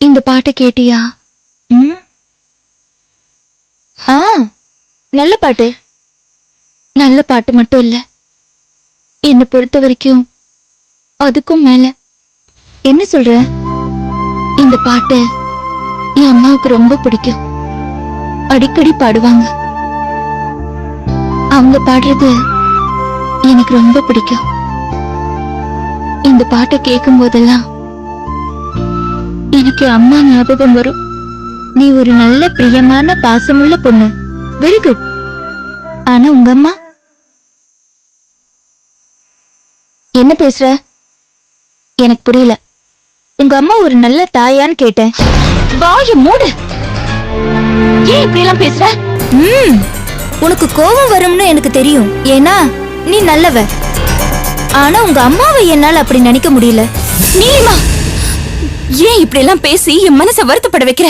இந்த பாட்டை கேட்டியா? ஆ நல்ல பாட்டு. நல்ல பாட்டு மட்டும் இல்ல. என்னை பொறுத்த வரைக்கும் அதுக்கும் மேல. என்ன சொல்ற? இந்த பாட்டு என் அம்மாவுக்கு ரொம்ப பிடிக்கும். அடிக்கடி பாடுவாங்க. அவங்க பாடுறது எனக்கு ரொம்ப பிடிக்கும். இந்த பாட்டை கேட்கும் போதெல்லாம் எனக்கு அம்மா ஞாபகம் வரும். நீ ஒரு நல்ல பிரியமான பாசமுள்ள பொண்ணு. வெரி குட் ஆனா உங்க அம்மா? என்ன பேசுற? எனக்கு புரியல. உங்க அம்மா ஒரு நல்ல தாயான்னு கேட்டேன். வாய மூடு. ஏன் இப்படி எல்லாம் பேசுற? ம் உனக்கு கோபம் வரும்னு எனக்கு தெரியும். ஏன்னா நீ நல்லவ. ஆனா உங்க அம்மாவை என்னால அப்படி நினைக்க முடியல. நீமா இப்படி எல்லாம் பேசி என் மனசை வருத்தப்பட வைக்கிற?